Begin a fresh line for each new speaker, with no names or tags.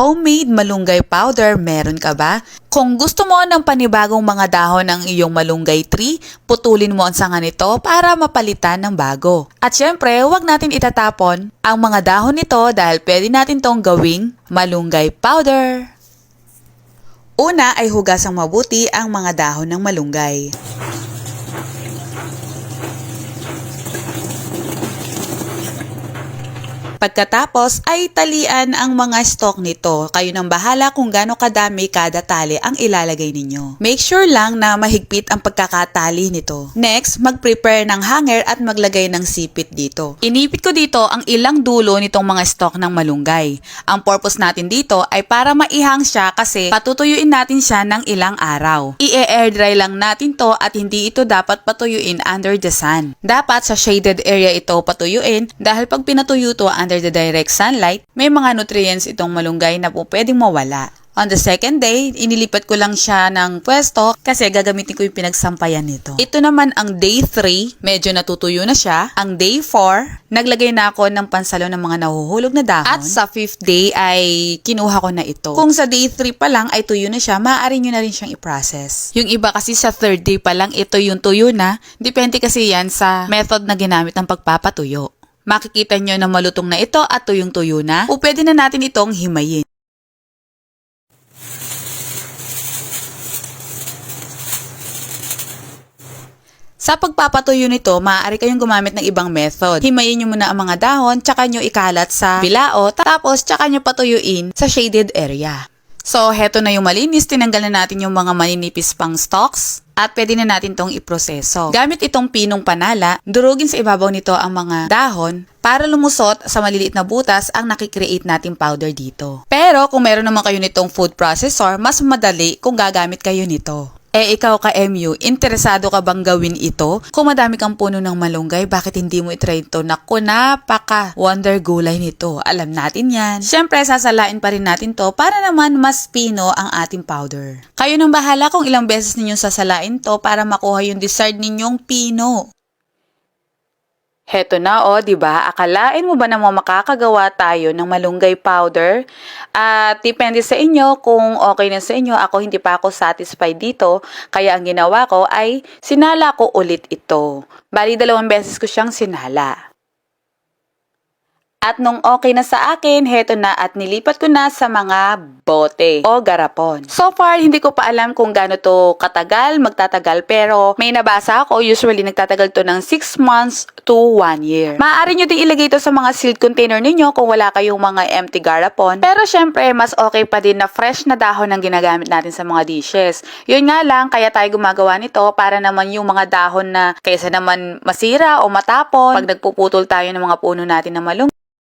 Homemade malunggay powder, meron ka ba? Kung gusto mo ng panibagong mga dahon ng iyong malunggay tree, putulin mo ang sanga nito para mapalitan ng bago. At syempre, huwag natin itatapon ang mga dahon nito dahil pwede natin tong gawing malunggay powder. Una ay hugasang mabuti ang mga dahon ng malunggay. Pagkatapos ay talian ang mga stock nito. Kayo nang bahala kung gaano kadami kada tali ang ilalagay ninyo. Make sure lang na mahigpit ang pagkakatali nito. Next, mag-prepare ng hanger at maglagay ng sipit dito. Inipit ko dito ang ilang dulo nitong mga stock ng malunggay. Ang purpose natin dito ay para maihang siya kasi patutuyuin natin siya ng ilang araw. I-air dry lang natin to at hindi ito dapat patuyuin under the sun. Dapat sa shaded area ito patuyuin dahil pag pinatuyo to under the direct sunlight, may mga nutrients itong malunggay na po pwedeng mawala. On the second day, inilipat ko lang siya ng pwesto kasi gagamitin ko yung pinagsampayan nito. Ito naman ang day 3, medyo natutuyo na siya. Ang day 4, naglagay na ako ng pansalo ng mga nahuhulog na dahon. At sa 5th day ay kinuha ko na ito. Kung sa day 3 pa lang ay tuyo na siya, maaari nyo na rin siyang i-process. Yung iba kasi sa third day pa lang ito yung tuyo na, depende kasi yan sa method na ginamit ng pagpapatuyo. Makikita nyo na malutong na ito at tuyong-tuyo na o pwede na natin itong himayin. Sa pagpapatuyo nito, maaari kayong gumamit ng ibang method. Himayin nyo muna ang mga dahon, tsaka nyo ikalat sa bilao, tapos tsaka nyo patuyuin sa shaded area. So, heto na yung malinis. Tinanggal na natin yung mga maninipis pang stalks at pwede na natin tong iproseso. Gamit itong pinong panala, durugin sa ibabaw nito ang mga dahon para lumusot sa maliliit na butas ang nakikreate nating powder dito. Pero kung meron naman kayo nitong food processor, mas madali kung gagamit kayo nito. Eh ikaw ka MU, interesado ka bang gawin ito? Kung madami kang puno ng malunggay, bakit hindi mo itry ito? Naku, napaka wonder gulay nito. Alam natin yan. Siyempre, sasalain pa rin natin to para naman mas pino ang ating powder. Kayo nang bahala kung ilang beses ninyong sasalain to para makuha yung desired ninyong pino. Heto na o, di ba? Akalain mo ba na makakagawa tayo ng malunggay powder? At depende sa inyo kung okay na sa inyo. Ako hindi pa ako satisfied dito. Kaya ang ginawa ko ay sinala ko ulit ito. Bali dalawang beses ko siyang sinala. At nung okay na sa akin, heto na at nilipat ko na sa mga bote o garapon. So far, hindi ko pa alam kung gaano to katagal, magtatagal, pero may nabasa ako, usually nagtatagal to ng 6 months to 1 year. Maaari nyo din ilagay ito sa mga sealed container ninyo kung wala kayong mga empty garapon. Pero syempre, mas okay pa din na fresh na dahon ang ginagamit natin sa mga dishes. Yun nga lang, kaya tayo gumagawa nito para naman yung mga dahon na kaysa naman masira o matapon, pag nagpuputol tayo ng mga puno natin na malung